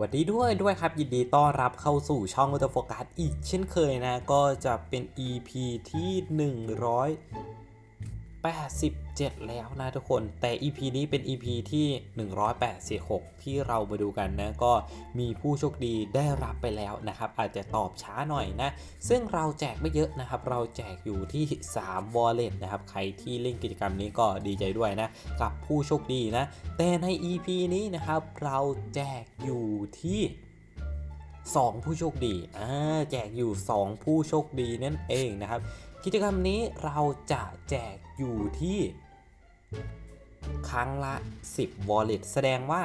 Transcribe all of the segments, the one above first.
วัสดีด้วยด้วยครับ ยินดีต้อนรับเข้าสู่ช่อง Auto Focus อีกเช่นเคยนะ ก็จะเป็น EP ที่ 87 แล้วนะทุกคน แต่ EP นี้เป็น EP ที่ 186 ที่เรามาดูกันนะ ก็มีผู้โชคดีได้รับไปแล้วนะครับ อาจจะตอบช้าหน่อยนะ ซึ่งเราแจกไม่เยอะนะครับ เราแจกอยู่ที่ 3 wallet นะครับ ใครที่เล่นกิจกรรมนี้ก็ดีใจด้วยนะ กับผู้โชคดีนะ แต่ใน EP นี้นะครับ เราแจกอยู่ที่2 ผู้โชคดี อ่า แจกอยู่ 2 ผู้โชคดีนั่นเองนะครับ กิจกรรมนี้เราจะแจกอยู่ที่ ครั้งละ 10 wallet แสดงว่า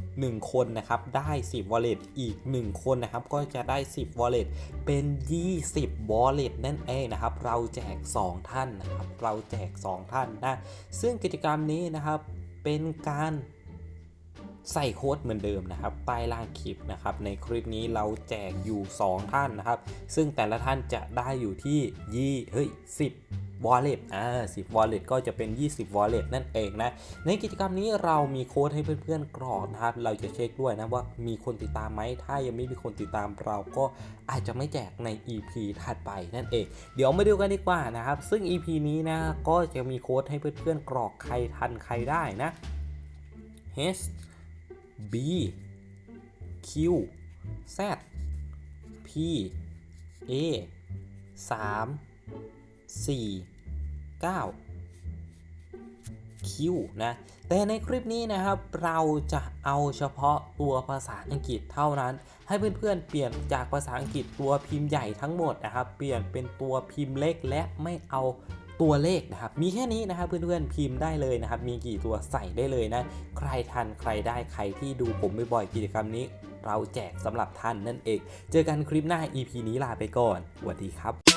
1 คนนะครับได้ 10 wallet อีก 1 คนนะครับก็จะได้ 10 wallet เป็น 20 wallet นั่นเองนะครับ เราแจก 2 ท่านนะครับ เราแจก 2 ท่านนะ ซึ่งกิจกรรมนี้นะครับเป็นการ ใส่โค้ดเหมือนเดิมนะครับใต้ล่างคลิปนะครับในคลิปนี้เราแจกอยู่ 2 ท่านนะครับ ซึ่งแต่ละท่านจะได้อยู่ที่ยี่เฮ้ย10 wallet อ่า10 wallet ก็จะเป็น 20 wallet นั่นเองนะ ในกิจกรรมนี้เรามีโค้ดให้เพื่อนๆกรอกนะครับ เราจะเช็คด้วยนะว่ามีคนติดตามไหม ถ้ายังไม่มีคนติดตามเราก็อาจจะไม่แจกใน EP ถัดไปนั่นเอง เดี๋ยวมาดูกันดีกว่านะครับ ซึ่ง EP นี้นะก็จะมีโค้ดให้เพื่อนๆกรอกใครทันใครได้นะ H B Q Z P A 3 4 9คิวนะ แต่ในคลิปนี้นะครับ เราจะเอาเฉพาะตัวภาษาอังกฤษเท่านั้น ให้เพื่อนๆเปลี่ยนจากภาษาอังกฤษตัวพิมพ์ใหญ่ทั้งหมดนะครับ เปลี่ยนเป็นตัวพิมพ์เล็กและไม่เอา ตัวเลขนะครับ มีแค่นี้นะครับเพื่อนๆพิมพ์ได้เลยนะครับ มีกี่ตัวใส่ได้เลยนะ ใครทันใครได้ใครที่ดูผมบ่อยๆกิจกรรมนี้ เราแจกสำหรับท่านนั่นเอง เจอกันคลิปหน้า EP นี้ลาไปก่อนสวัสดีครับ